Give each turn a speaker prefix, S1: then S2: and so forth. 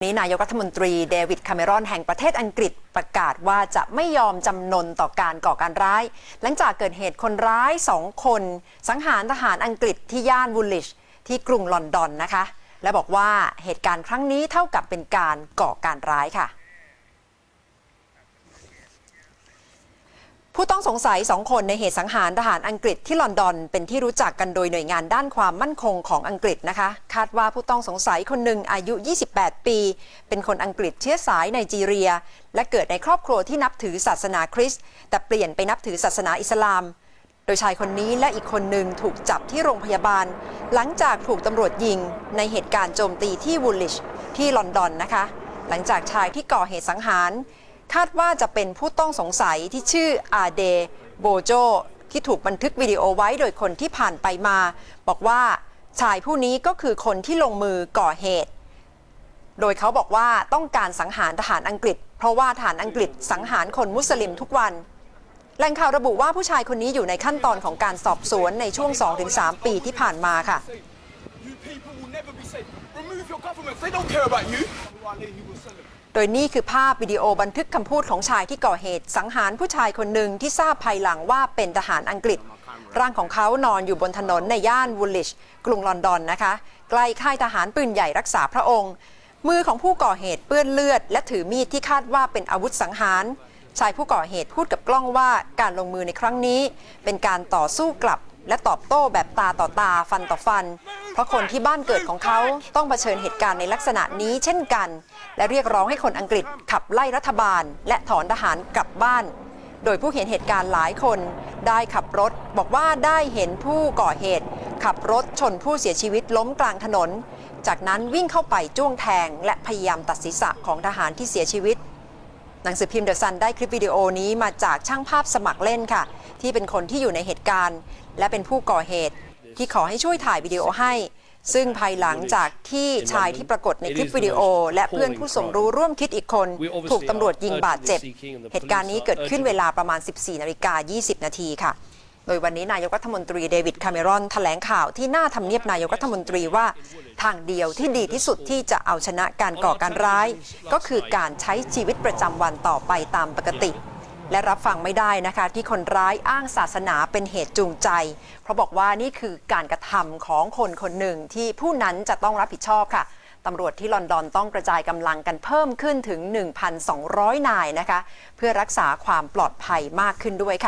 S1: นี้นายกรัฐมนตรีเดวิดคาเมรอนแห่งประเทศอังกฤษประกาศว่าจะไม่ยอมจำนนต่อการก่อการร้าย หลังจากเกิดเหตุคนร้ายสองคน สังหารทหารอังกฤษที่ย่านวูลลิชที่กรุงลอนดอนนะคะ และบอกว่าเหตุการณ์ครั้งนี้เท่ากับเป็นการก่อการร้ายค่ะ ผู้ต้องสงสัยสองคนในเหตุสังหารทหารอังกฤษที่ลอนดอน เป็นที่รู้จักกันโดยหน่วยงานด้านความมั่นคงของอังกฤษนะคะ คาดว่าผู้ต้องสงสัยคนหนึ่งอายุ 28 ปี เป็นคนอังกฤษเชื้อสายไนจีเรีย และเกิดในครอบครัวที่นับถือศาสนาคริสต์แต่เปลี่ยนไปนับถือศาสนาอิสลาม โดยชายคนนี้และอีกคนหนึ่งถูกจับที่โรงพยาบาล หลังจากถูกตำรวจยิง ในเหตุการณ์โจมตีที่วูลลิชที่ลอนดอนนะคะ หลังจากชายที่ก่อเหตุสังหาร คาดว่าจะเป็นผู้ต้องสงสัยที่ชื่ออาเดโบโจที่ถูกบันทึกวิดีโอไว้โดยคนที่ผ่านไปมา บอกว่าชายผู้นี้ก็คือคนที่ลงมือก่อเหตุ โดยเขาบอกว่าต้องการสังหารทหารอังกฤษ เพราะว่าทหารอังกฤษสังหารคนมุสลิมทุกวันแหล่งข่าวระบุว่าผู้ชายคนนี้อยู่ในขั้นตอนของการสอบสวนในช่วง 2-3 ปีที่ผ่านมาค่ะ
S2: Remove your governments. They don't care about you.
S1: โดยนี่คือภาพวิดีโอบันทึกคำพูดของชายที่ก่อเหตุ สังหารผู้ชายคนหนึ่งที่ทราบภายหลังว่าเป็นทหารอังกฤษ ร่างของเขานอนอยู่บนถนนในย่านวูลลิช กรุงลอนดอนนะคะ ใกล้ค่ายทหารปืนใหญ่รักษาพระองค์ มือของผู้ก่อเหตุเปื้อนเลือด และถือมีดที่คาดว่าเป็นอาวุธสังหารชายผู้ก่อเหตุพูดกับกล้องว่าการลงมือในครั้งนี้ เป็นการต่อสู้กลับ และตอบโต้แบบตาต่อตาฟันต่อฟัน เพราะคนที่บ้านเกิดของเขาต้องเผชิญเหตุการณ์ในลักษณะนี้เช่นกัน และเรียกร้องให้คนอังกฤษขับไล่รัฐบาล และถอนทหารกลับบ้าน โดยผู้เห็นเหตุการณ์หลายคน ได้ขับรถ บอกว่าได้เห็นผู้ก่อเหตุ ขับรถชนผู้เสียชีวิตล้มกลางถนน จากนั้นวิ่งเข้าไปจ้วงแทง และพยายามตัดศีรษะของทหารที่เสียชีวิต นังสือพิมพ์เดอะซันได้คลิปวิดีโอนี้มาจากช่างภาพสมัครเล่นค่ะ ที่เป็นคนที่อยู่ในเหตุการณ์ และเป็นผู้ก่อเหตุ ที่ขอให้ช่วยถ่ายวิดีโอให้ ซึ่งภายหลังจากที่ชายที่ปรากฏในคลิปวิดีโอ และเพื่อนผู้สมรู้ร่วมคิดอีกคน ถูกตำรวจยิงบาดเจ็บ เหตุการณ์นี้เกิดขึ้นเวลาประมาณ 14นาฬิกา20 นาทีค่ะ โดยวันนี้นายกรัฐมนตรีเดวิดคาเมรอนแถลงข่าวที่หน้าทำเนียบนายกรัฐมนตรีว่า ทางเดียวที่ดีที่สุดที่จะเอาชนะการก่อการร้าย ก็คือการใช้ชีวิตประจำวันต่อไปตามปกติและรับฟังไม่ได้นะคะ ที่คนร้ายอ้างศาสนาเป็นเหตุจูงใจ เพราะบอกว่านี่คือการกระทำของคนคนหนึ่งที่ผู้นั้นจะต้องรับผิดชอบค่ะตำรวจที่ลอนดอนต้องกระจายกำลังกันเพิ่มขึ้นถึง 1,200 นายนะคะ เพื่อรักษาความปลอดภัยมากขึ้นด้วยค่ะ